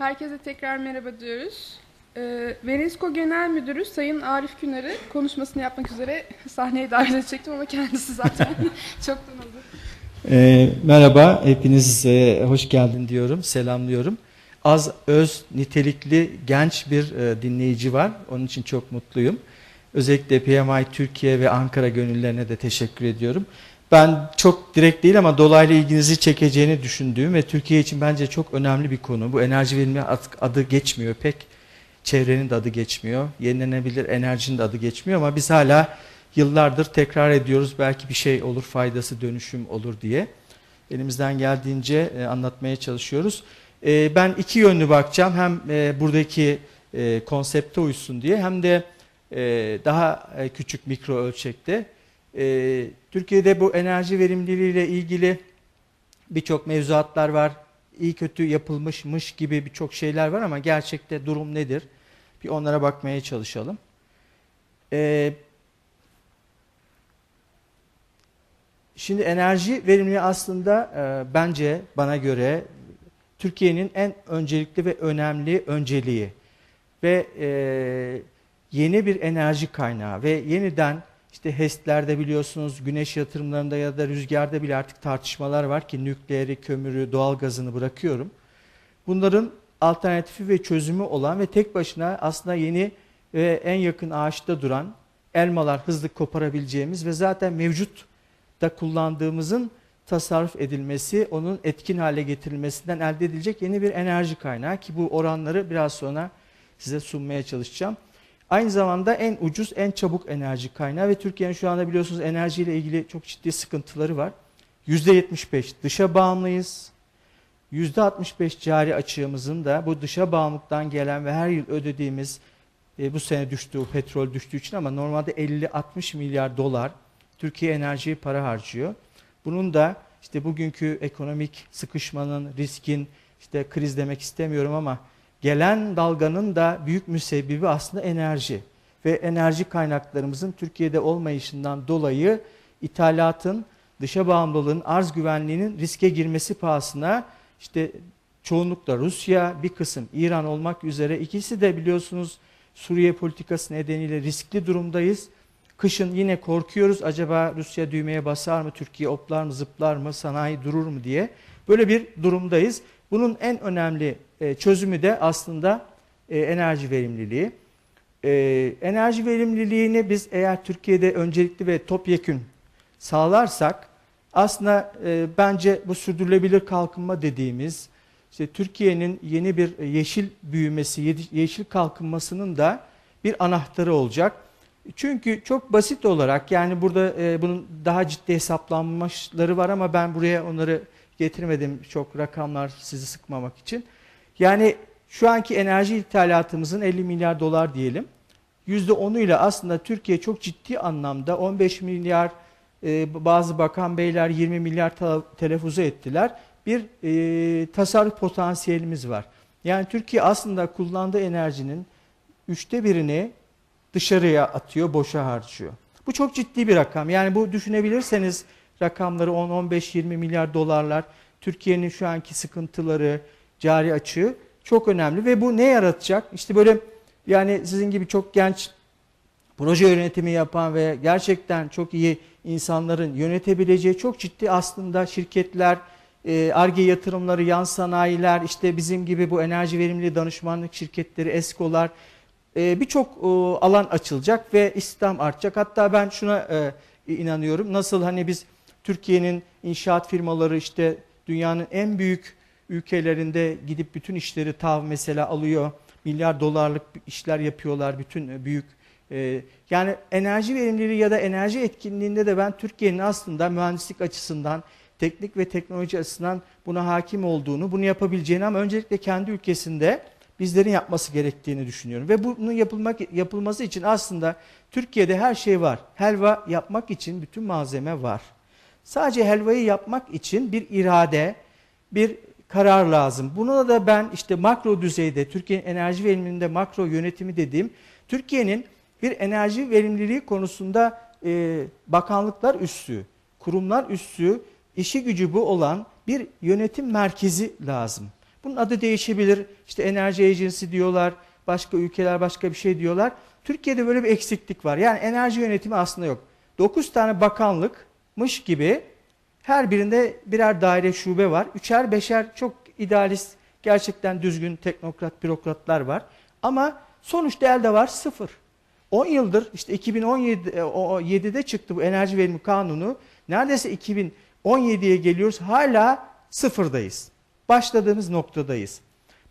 Herkese tekrar merhaba diyoruz. Ee, Venesko Genel Müdürü Sayın Arif Günar'ı konuşmasını yapmak üzere sahneye davet edecektim ama kendisi zaten çoktan oldu. Ee, merhaba, hepiniz e, hoş geldin diyorum, selamlıyorum. Az, öz, nitelikli, genç bir e, dinleyici var. Onun için çok mutluyum. Özellikle PMI Türkiye ve Ankara gönüllerine de teşekkür ediyorum. Ben çok direkt değil ama dolaylı ilginizi çekeceğini düşündüğüm ve Türkiye için bence çok önemli bir konu. Bu enerji verimli adı geçmiyor pek. Çevrenin de adı geçmiyor. Yenilenebilir enerjinin de adı geçmiyor ama biz hala yıllardır tekrar ediyoruz. Belki bir şey olur, faydası dönüşüm olur diye. Elimizden geldiğince e, anlatmaya çalışıyoruz. E, ben iki yönlü bakacağım. Hem e, buradaki konsepte uysun diye hem de daha küçük mikro ölçekte. Türkiye'de bu enerji verimliliği ile ilgili birçok mevzuatlar var. İyi kötü yapılmışmış gibi birçok şeyler var ama gerçekte durum nedir? Bir onlara bakmaya çalışalım. E, Şimdi enerji verimliliği aslında e, bence bana göre Türkiye'nin en öncelikli ve önemli önceliği ve e, yeni bir enerji kaynağı ve yeniden işte HES'lerde biliyorsunuz güneş yatırımlarında ya da rüzgarda bile artık tartışmalar var ki nükleeri, kömürü, doğalgazını bırakıyorum. Bunların alternatifi ve çözümü olan ve tek başına aslında yeni ve en yakın ağaçta duran elmalar hızlı koparabileceğimiz ve zaten mevcut da kullandığımızın tasarruf edilmesi, onun etkin hale getirilmesinden elde edilecek yeni bir enerji kaynağı ki bu oranları biraz sonra size sunmaya çalışacağım. Aynı zamanda en ucuz, en çabuk enerji kaynağı ve Türkiye'nin şu anda biliyorsunuz enerjiyle ilgili çok ciddi sıkıntıları var. %75 dışa bağımlıyız. %65 cari açığımızın da bu dışa bağımlılıktan gelen ve her yıl ödediğimiz e, bu sene düştü, petrol düştüğü için ama normalde 50-60 milyar dolar Türkiye enerjiye para harcıyor. Bunun da işte bugünkü ekonomik sıkışmanın, riskin, işte kriz demek istemiyorum ama gelen dalganın da büyük müsebbibi aslında enerji. Ve enerji kaynaklarımızın Türkiye'de olmayışından dolayı ithalatın, dışa bağımlılığın, arz güvenliğinin riske girmesi pahasına işte çoğunlukla Rusya, bir kısım İran olmak üzere ikisi de biliyorsunuz Suriye politikası nedeniyle riskli durumdayız. Kışın yine korkuyoruz acaba Rusya düğmeye basar mı, Türkiye oplar mı, zıplar mı, sanayi durur mu diye. Böyle bir durumdayız. Bunun en önemli e, çözümü de aslında e, enerji verimliliği. E, enerji verimliliğini biz eğer Türkiye'de öncelikli ve topyekün sağlarsak aslında bence bu sürdürülebilir kalkınma dediğimiz işte Türkiye'nin yeni bir yeşil büyümesi, yeşil kalkınmasının da bir anahtarı olacak. Çünkü çok basit olarak yani burada e, bunun daha ciddi hesaplanmışları var ama ben buraya onları getirmedim çok rakamlar sizi sıkmamak için. Yani şu anki enerji ithalatımızın 50 milyar dolar diyelim. %10'uyla aslında Türkiye çok ciddi anlamda 15 milyar e, bazı bakan beyler 20 milyar telaffuzu ettiler. Bir e, tasarruf potansiyelimiz var. Yani Türkiye aslında kullandığı enerjinin üçte birini dışarıya atıyor, boşa harcıyor. Bu çok ciddi bir rakam. Yani bu düşünebilirseniz rakamları 10, 15, 20 milyar dolarlar Türkiye'nin şu anki sıkıntıları, cari açığı çok önemli ve bu ne yaratacak? İşte böyle yani sizin gibi çok genç proje yönetimi yapan ve gerçekten çok iyi insanların yönetebileceği çok ciddi aslında şirketler, ARGE yatırımları, yan sanayiler, işte bizim gibi bu enerji verimliliği danışmanlık şirketleri, ESCO'lar e, birçok e, alan açılacak ve istihdam artacak. Hatta ben şuna e, inanıyorum. Nasıl hani biz Türkiye'nin inşaat firmaları işte dünyanın en büyük ülkelerinde gidip bütün işleri tav mesela alıyor. Milyar dolarlık işler yapıyorlar bütün büyük yani enerji verimliliği ya da enerji etkinliğinde de ben Türkiye'nin aslında mühendislik açısından, teknik ve teknoloji açısından buna hakim olduğunu, bunu yapabileceğini ama öncelikle kendi ülkesinde bizlerin yapması gerektiğini düşünüyorum. Ve bunun yapılmak yapılması için aslında Türkiye'de her şey var. Helva yapmak için bütün malzeme var. Sadece helvayı yapmak için bir irade, bir karar lazım. Buna da ben işte makro düzeyde, Türkiye'nin enerji verimliliğinde makro yönetimi dediğim, Türkiye'nin bir enerji verimliliği konusunda e, bakanlıklar üssü, kurumlar üssü, işi gücü bu olan bir yönetim merkezi lazım. Bunun adı değişebilir. İşte enerji agency diyorlar. Başka ülkeler başka bir şey diyorlar. Türkiye'de böyle bir eksiklik var. Yani enerji yönetimi aslında yok. 9 tane bakanlıkmış gibi her birinde birer daire şube var. Üçer beşer çok idealist, gerçekten düzgün teknokrat, bürokratlar var. Ama sonuçta elde var sıfır. 10 yıldır işte 2017'de çıktı bu enerji verimi kanunu. Neredeyse 2017'ye geliyoruz hala sıfırdayız. Başladığımız noktadayız.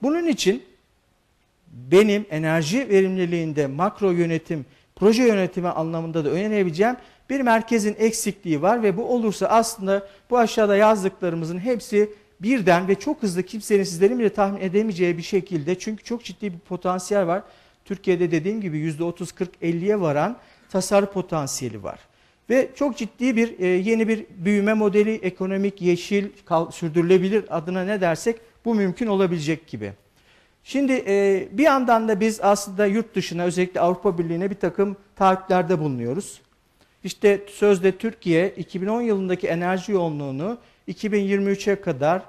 Bunun için benim enerji verimliliğinde makro yönetim, proje yönetimi anlamında da önerebileceğim bir merkezin eksikliği var ve bu olursa aslında bu aşağıda yazdıklarımızın hepsi birden ve çok hızlı kimsenin sizlerin bile tahmin edemeyeceği bir şekilde çünkü çok ciddi bir potansiyel var. Türkiye'de dediğim gibi %30-40-50'ye varan tasarruf potansiyeli var. Ve çok ciddi bir e, yeni bir büyüme modeli, ekonomik, yeşil, kal- sürdürülebilir adına ne dersek bu mümkün olabilecek gibi. Şimdi e, bir yandan da biz aslında yurt dışına özellikle Avrupa Birliği'ne bir takım taahhütlerde bulunuyoruz. İşte sözde Türkiye 2010 yılındaki enerji yoğunluğunu 2023'e kadar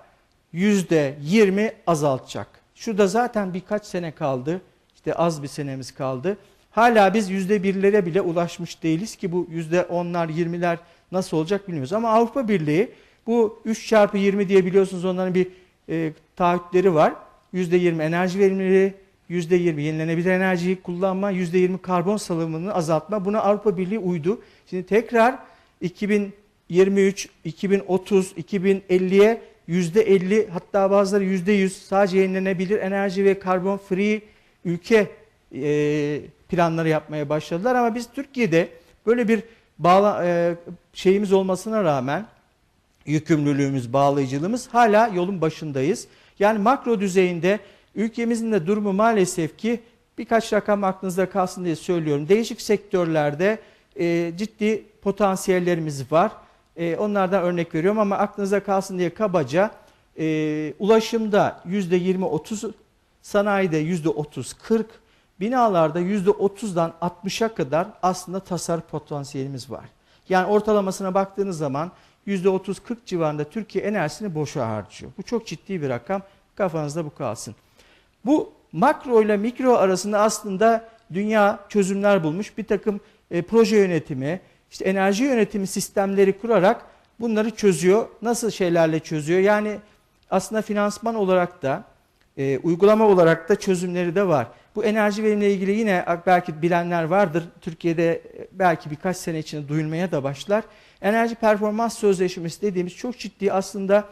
%20 azaltacak. Şurada zaten birkaç sene kaldı. İşte az bir senemiz kaldı. Hala biz %1'lere bile ulaşmış değiliz ki bu %10'lar 20'ler nasıl olacak bilmiyoruz. Ama Avrupa Birliği bu 3 çarpı 20 diye biliyorsunuz onların bir e, taahhütleri var. %20 enerji verimliliği, %20 yenilenebilir enerjiyi kullanma, %20 karbon salımını azaltma. Buna Avrupa Birliği uydu. Şimdi tekrar 2023, 2030, 2050'ye %50 hatta bazıları %100 sadece yenilenebilir enerji ve karbon free ülke e, planları yapmaya başladılar. Ama biz Türkiye'de böyle bir bağla, e, şeyimiz olmasına rağmen yükümlülüğümüz, bağlayıcılığımız hala yolun başındayız. Yani makro düzeyinde ülkemizin de durumu maalesef ki birkaç rakam aklınızda kalsın diye söylüyorum. Değişik sektörlerde e, ciddi potansiyellerimiz var. E, onlardan örnek veriyorum ama aklınızda kalsın diye kabaca e, ulaşımda %20-30, sanayide %30-40, binalarda %30'dan 60'a kadar aslında tasarruf potansiyelimiz var. Yani ortalamasına baktığınız zaman %30-40 civarında Türkiye enerjisini boşa harcıyor. Bu çok ciddi bir rakam. Kafanızda bu kalsın. Bu makro ile mikro arasında aslında dünya çözümler bulmuş. Bir takım e, proje yönetimi, işte enerji yönetimi sistemleri kurarak bunları çözüyor. Nasıl şeylerle çözüyor? Yani aslında finansman olarak da e, uygulama olarak da çözümleri de var. Bu enerji verimle ilgili yine belki bilenler vardır. Türkiye'de e, belki birkaç sene içinde duyulmaya da başlar. Enerji performans sözleşmesi dediğimiz çok ciddi aslında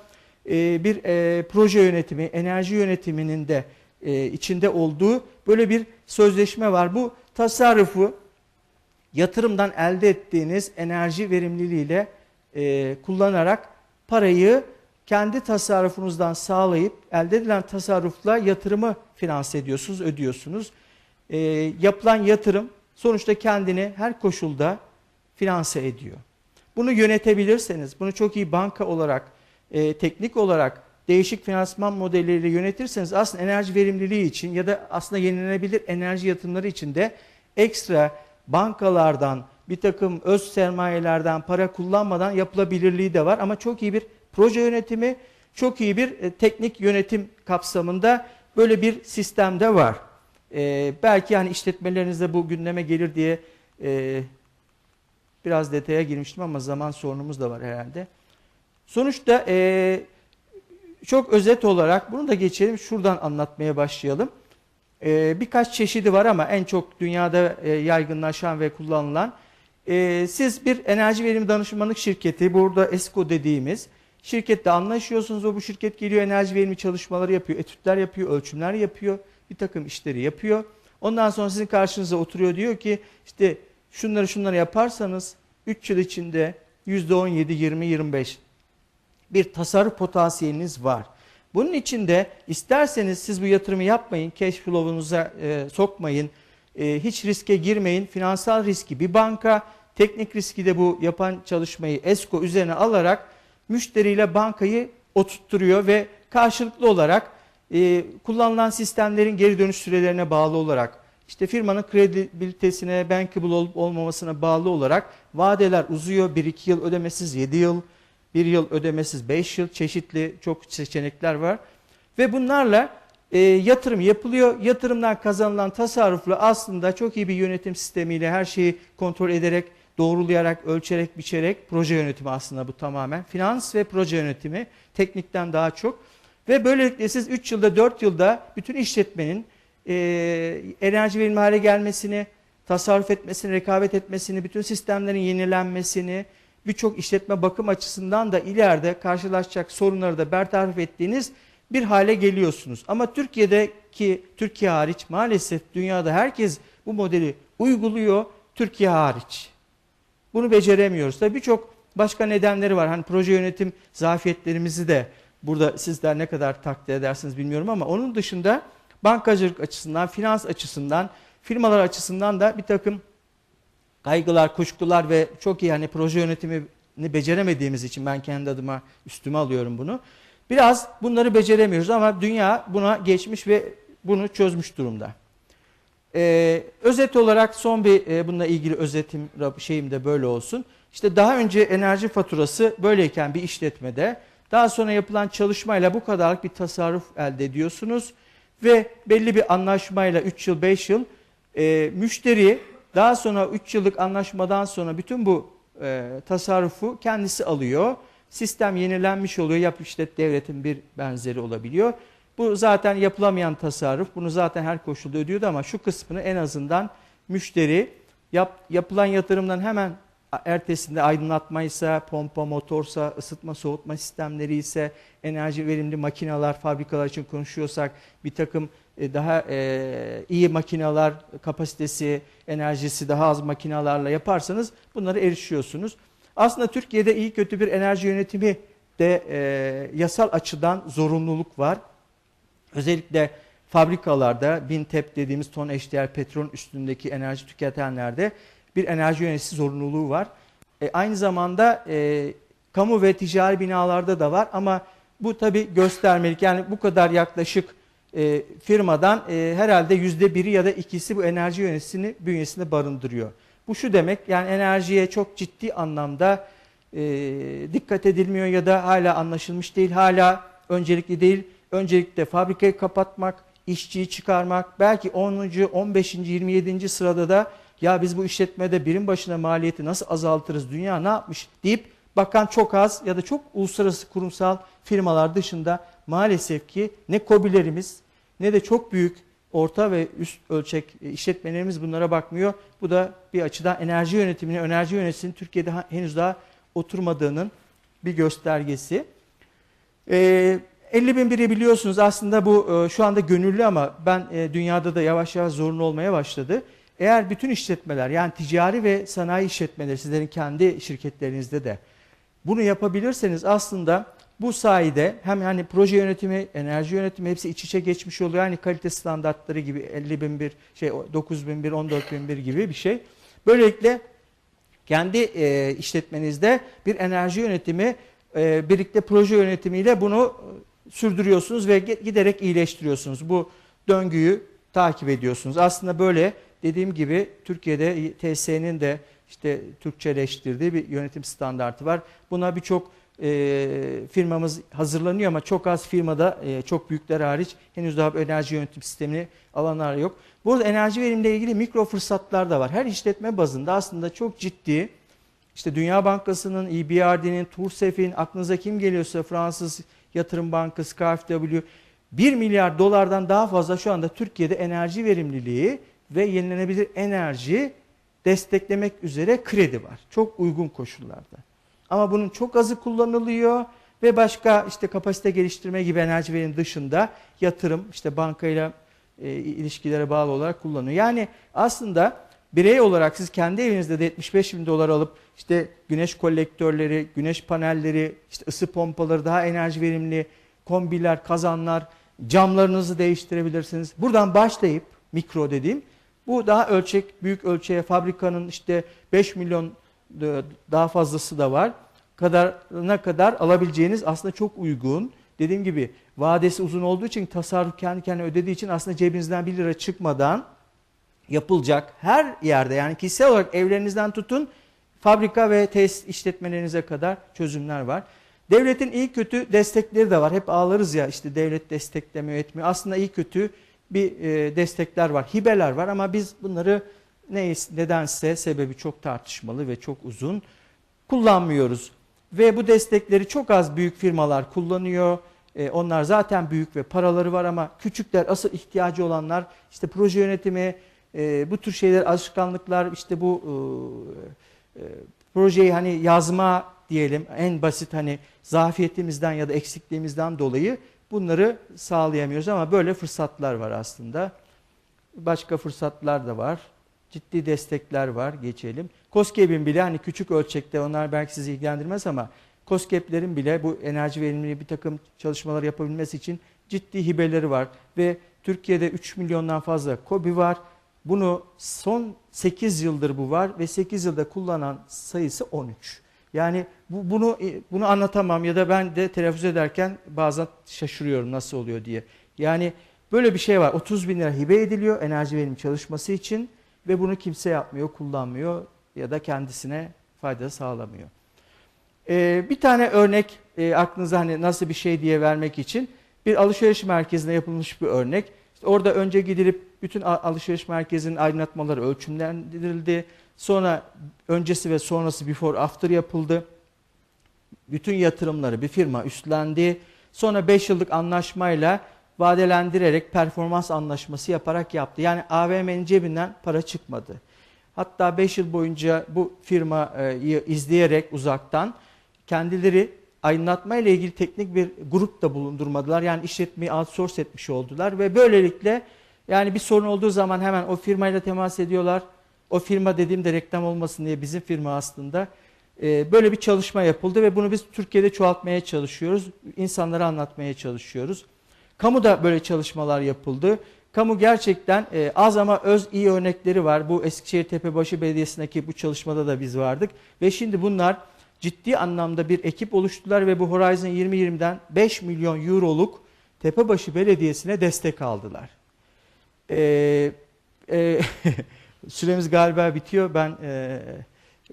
e, bir e, proje yönetimi, enerji yönetiminin de e, içinde olduğu böyle bir sözleşme var. Bu tasarrufu yatırımdan elde ettiğiniz enerji verimliliğiyle e, kullanarak parayı kendi tasarrufunuzdan sağlayıp elde edilen tasarrufla yatırımı finanse ediyorsunuz, ödüyorsunuz. E, yapılan yatırım sonuçta kendini her koşulda finanse ediyor. Bunu yönetebilirseniz, bunu çok iyi banka olarak, e, teknik olarak değişik finansman modelleriyle yönetirseniz aslında enerji verimliliği için ya da aslında yenilenebilir enerji yatırımları için de ekstra bankalardan, bir takım öz sermayelerden para kullanmadan yapılabilirliği de var. Ama çok iyi bir proje yönetimi, çok iyi bir e, teknik yönetim kapsamında böyle bir sistem de var. E, belki yani işletmelerinizde bu gündeme gelir diye e, biraz detaya girmiştim ama zaman sorunumuz da var herhalde. Sonuçta e, çok özet olarak bunu da geçelim şuradan anlatmaya başlayalım. E, birkaç çeşidi var ama en çok dünyada e, yaygınlaşan ve kullanılan. E, siz bir enerji verimi danışmanlık şirketi, burada ESCO dediğimiz şirkette anlaşıyorsunuz. O bu şirket geliyor enerji verimi çalışmaları yapıyor, etütler yapıyor, ölçümler yapıyor, bir takım işleri yapıyor. Ondan sonra sizin karşınıza oturuyor diyor ki işte şunları şunları yaparsanız 3 yıl içinde %17, 20, 25 bir tasarruf potansiyeliniz var. Bunun için de isterseniz siz bu yatırımı yapmayın, cash flow'unuza e, sokmayın, e, hiç riske girmeyin. Finansal riski bir banka, teknik riski de bu yapan çalışmayı ESCO üzerine alarak müşteriyle bankayı oturtturuyor ve karşılıklı olarak e, kullanılan sistemlerin geri dönüş sürelerine bağlı olarak işte firmanın kredibilitesine, bankable olup olmamasına bağlı olarak vadeler uzuyor. 1-2 yıl ödemesiz 7 yıl, 1 yıl ödemesiz 5 yıl çeşitli çok seçenekler var. Ve bunlarla e, yatırım yapılıyor. Yatırımdan kazanılan tasarrufla aslında çok iyi bir yönetim sistemiyle her şeyi kontrol ederek, doğrulayarak, ölçerek, biçerek proje yönetimi aslında bu tamamen. Finans ve proje yönetimi teknikten daha çok. Ve böylelikle siz 3 yılda 4 yılda bütün işletmenin e, enerji verimli hale gelmesini, tasarruf etmesini, rekabet etmesini, bütün sistemlerin yenilenmesini, birçok işletme bakım açısından da ileride karşılaşacak sorunları da bertaraf ettiğiniz bir hale geliyorsunuz. Ama Türkiye'deki, Türkiye hariç maalesef dünyada herkes bu modeli uyguluyor, Türkiye hariç. Bunu beceremiyoruz. Tabii birçok başka nedenleri var. Hani proje yönetim zafiyetlerimizi de burada sizler ne kadar takdir edersiniz bilmiyorum ama onun dışında bankacılık açısından, finans açısından, firmalar açısından da bir takım kaygılar, kuşkular ve çok iyi hani proje yönetimini beceremediğimiz için ben kendi adıma üstüme alıyorum bunu. Biraz bunları beceremiyoruz ama dünya buna geçmiş ve bunu çözmüş durumda. Ee, özet olarak son bir e, bununla ilgili özetim şeyim de böyle olsun. İşte daha önce enerji faturası böyleyken bir işletmede daha sonra yapılan çalışmayla bu kadarlık bir tasarruf elde ediyorsunuz ve belli bir anlaşmayla 3 yıl 5 yıl e, müşteri daha sonra 3 yıllık anlaşmadan sonra bütün bu e, tasarrufu kendisi alıyor. Sistem yenilenmiş oluyor. Yap işlet devletin bir benzeri olabiliyor. Bu zaten yapılamayan tasarruf. Bunu zaten her koşulda ödüyordu ama şu kısmını en azından müşteri yap, yapılan yatırımdan hemen ertesinde aydınlatmaysa, pompa, motorsa, ısıtma, soğutma sistemleri ise, enerji verimli makineler, fabrikalar için konuşuyorsak bir takım daha e, iyi makineler kapasitesi, enerjisi daha az makinalarla yaparsanız bunlara erişiyorsunuz. Aslında Türkiye'de iyi kötü bir enerji yönetimi de e, yasal açıdan zorunluluk var. Özellikle fabrikalarda bin tep dediğimiz ton eşdeğer petrol üstündeki enerji tüketenlerde bir enerji yöneticisi zorunluluğu var. E, aynı zamanda e, kamu ve ticari binalarda da var ama bu tabi göstermelik yani bu kadar yaklaşık e, firmadan e, herhalde yüzde biri ya da ikisi bu enerji yöneticisini bünyesinde barındırıyor. Bu şu demek yani enerjiye çok ciddi anlamda e, dikkat edilmiyor ya da hala anlaşılmış değil, hala öncelikli değil. Öncelikle fabrikayı kapatmak, işçiyi çıkarmak, belki 10. 15. 27. sırada da ya biz bu işletmede birim başına maliyeti nasıl azaltırız, dünya ne yapmış deyip bakan çok az ya da çok uluslararası kurumsal firmalar dışında maalesef ki ne kobilerimiz ne de çok büyük orta ve üst ölçek işletmelerimiz bunlara bakmıyor. Bu da bir açıdan enerji yönetimini, enerji yöneticisinin Türkiye'de henüz daha oturmadığının bir göstergesi. Ee, 50 bin biri biliyorsunuz aslında bu e, şu anda gönüllü ama ben e, dünyada da yavaş yavaş zorunlu olmaya başladı. Eğer bütün işletmeler yani ticari ve sanayi işletmeleri sizlerin kendi şirketlerinizde de bunu yapabilirseniz aslında bu sayede hem hani proje yönetimi, enerji yönetimi hepsi iç içe geçmiş oluyor. Yani kalite standartları gibi 50 bin bir şey 9 bin bir 14 bin bir gibi bir şey. Böylelikle kendi e, işletmenizde bir enerji yönetimi e, birlikte proje yönetimiyle bunu e, sürdürüyorsunuz ve giderek iyileştiriyorsunuz. Bu döngüyü takip ediyorsunuz. Aslında böyle dediğim gibi Türkiye'de TSE'nin de işte Türkçeleştirdiği bir yönetim standartı var. Buna birçok e, firmamız hazırlanıyor ama çok az firmada e, çok büyükler hariç henüz daha bir enerji yönetim sistemini alanlar yok. Burada enerji verimle ilgili mikro fırsatlar da var. Her işletme bazında aslında çok ciddi işte Dünya Bankası'nın, EBRD'nin, Tursef'in, aklınıza kim geliyorsa Fransız Yatırım Bankası, KfW 1 milyar dolardan daha fazla şu anda Türkiye'de enerji verimliliği ve yenilenebilir enerji desteklemek üzere kredi var. Çok uygun koşullarda. Ama bunun çok azı kullanılıyor ve başka işte kapasite geliştirme gibi enerji verim dışında yatırım işte bankayla e, ilişkilere bağlı olarak kullanıyor. Yani aslında birey olarak siz kendi evinizde de 75 bin dolar alıp işte güneş kolektörleri, güneş panelleri, işte ısı pompaları, daha enerji verimli kombiler, kazanlar, camlarınızı değiştirebilirsiniz. Buradan başlayıp mikro dediğim bu daha ölçek, büyük ölçeğe fabrikanın işte 5 milyon e, daha fazlası da var. Kadarına kadar alabileceğiniz aslında çok uygun. Dediğim gibi vadesi uzun olduğu için tasarruf kendi kendine ödediği için aslında cebinizden 1 lira çıkmadan yapılacak her yerde yani kişisel olarak evlerinizden tutun fabrika ve tesis işletmelerinize kadar çözümler var. Devletin iyi kötü destekleri de var. Hep ağlarız ya işte devlet desteklemiyor etmiyor. Aslında iyi kötü bir e, destekler var. Hibeler var ama biz bunları ne, nedense sebebi çok tartışmalı ve çok uzun kullanmıyoruz. Ve bu destekleri çok az büyük firmalar kullanıyor. E, onlar zaten büyük ve paraları var ama küçükler asıl ihtiyacı olanlar işte proje yönetimi, e, bu tür şeyler alışkanlıklar işte bu e, e, projeyi hani yazma diyelim en basit hani zafiyetimizden ya da eksikliğimizden dolayı bunları sağlayamıyoruz ama böyle fırsatlar var aslında. Başka fırsatlar da var. Ciddi destekler var geçelim. COSGAP'in bile hani küçük ölçekte onlar belki sizi ilgilendirmez ama COSGAP'lerin bile bu enerji verimliliği bir takım çalışmalar yapabilmesi için ciddi hibeleri var. Ve Türkiye'de 3 milyondan fazla KOBİ var. Bunu son 8 yıldır bu var ve 8 yılda kullanan sayısı 13. Yani bu, bunu bunu anlatamam ya da ben de telaffuz ederken bazen şaşırıyorum nasıl oluyor diye. Yani böyle bir şey var. 30 bin lira hibe ediliyor enerji verim çalışması için ve bunu kimse yapmıyor, kullanmıyor ya da kendisine fayda sağlamıyor. Ee, bir tane örnek e, aklınıza hani nasıl bir şey diye vermek için bir alışveriş merkezinde yapılmış bir örnek. İşte orada önce gidilip bütün alışveriş merkezinin aydınlatmaları ölçümlendirildi. Sonra öncesi ve sonrası before after yapıldı. Bütün yatırımları bir firma üstlendi. Sonra 5 yıllık anlaşmayla vadelendirerek performans anlaşması yaparak yaptı. Yani AVM'nin cebinden para çıkmadı. Hatta 5 yıl boyunca bu firmayı izleyerek uzaktan kendileri aydınlatma ile ilgili teknik bir grup da bulundurmadılar. Yani işletmeyi outsource etmiş oldular ve böylelikle yani bir sorun olduğu zaman hemen o firmayla temas ediyorlar. O firma dediğimde reklam olmasın diye bizim firma aslında. Ee, böyle bir çalışma yapıldı ve bunu biz Türkiye'de çoğaltmaya çalışıyoruz. İnsanlara anlatmaya çalışıyoruz. Kamuda böyle çalışmalar yapıldı. Kamu gerçekten e, az ama öz iyi örnekleri var. Bu Eskişehir Tepebaşı Belediyesi'ndeki bu çalışmada da biz vardık. Ve şimdi bunlar ciddi anlamda bir ekip oluştular ve bu Horizon 2020'den 5 milyon euroluk Tepebaşı Belediyesi'ne destek aldılar. Ee, e, süremiz galiba bitiyor. Ben e,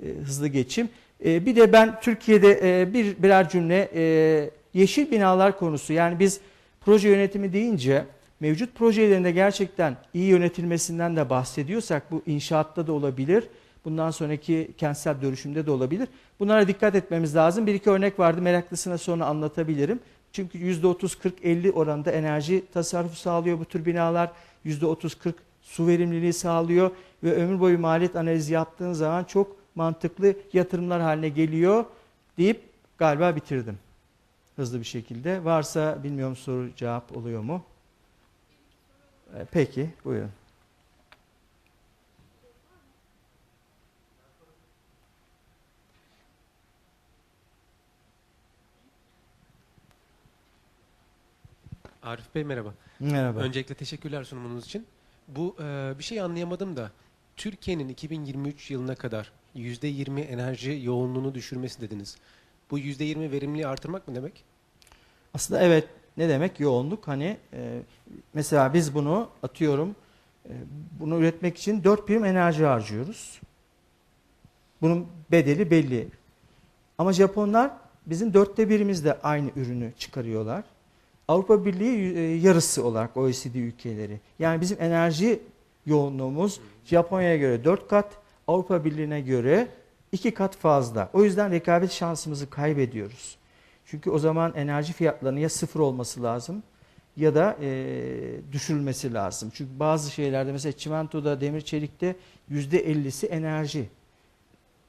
e, hızlı geçeyim. E, bir de ben Türkiye'de e, bir birer cümle e, yeşil binalar konusu. Yani biz proje yönetimi deyince mevcut projelerinde gerçekten iyi yönetilmesinden de bahsediyorsak bu inşaatta da olabilir. Bundan sonraki kentsel dönüşümde de olabilir. Bunlara dikkat etmemiz lazım. Bir iki örnek vardı meraklısına sonra anlatabilirim. Çünkü %30-40-50 oranında enerji tasarrufu sağlıyor bu tür binalar. %30-40 su verimliliği sağlıyor ve ömür boyu maliyet analizi yaptığın zaman çok mantıklı yatırımlar haline geliyor deyip galiba bitirdim. Hızlı bir şekilde. Varsa bilmiyorum soru cevap oluyor mu? Ee, Peki buyurun. Arif Bey merhaba. Merhaba. Öncelikle teşekkürler sunumunuz için. Bu e, bir şey anlayamadım da Türkiye'nin 2023 yılına kadar %20 enerji yoğunluğunu düşürmesi dediniz. Bu %20 verimliliği artırmak mı demek? Aslında evet ne demek yoğunluk? Hani e, mesela biz bunu atıyorum e, bunu üretmek için 4 birim enerji harcıyoruz. Bunun bedeli belli. Ama Japonlar bizim dörtte birimizde aynı ürünü çıkarıyorlar. Avrupa Birliği e, yarısı olarak OECD ülkeleri. Yani bizim enerji yoğunluğumuz Japonya'ya göre 4 kat, Avrupa Birliği'ne göre 2 kat fazla. O yüzden rekabet şansımızı kaybediyoruz. Çünkü o zaman enerji fiyatlarının ya sıfır olması lazım ya da e, düşürülmesi lazım. Çünkü bazı şeylerde mesela çimentoda, demir çelikte %50'si enerji.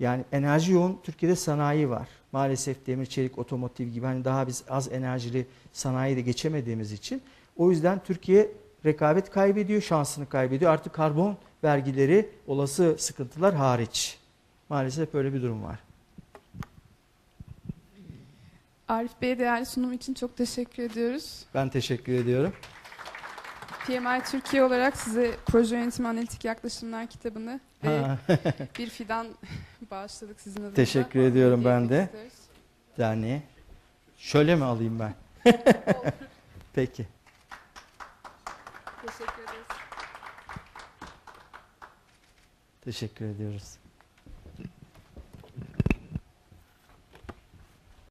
Yani enerji yoğun Türkiye'de sanayi var. Maalesef demir, çelik, otomotiv gibi hani daha biz az enerjili sanayi de geçemediğimiz için. O yüzden Türkiye rekabet kaybediyor, şansını kaybediyor. Artık karbon vergileri olası sıkıntılar hariç. Maalesef böyle bir durum var. Arif Bey'e değerli sunum için çok teşekkür ediyoruz. Ben teşekkür ediyorum. PMI Türkiye olarak size Proje Yönetimi Analitik Yaklaşımlar kitabını ve bir fidan bağışladık sizin adınıza. Teşekkür ediyorum ben de. istiyoruz. derneğe. Şöyle mi alayım ben? Peki. Teşekkür ederiz. Teşekkür ediyoruz.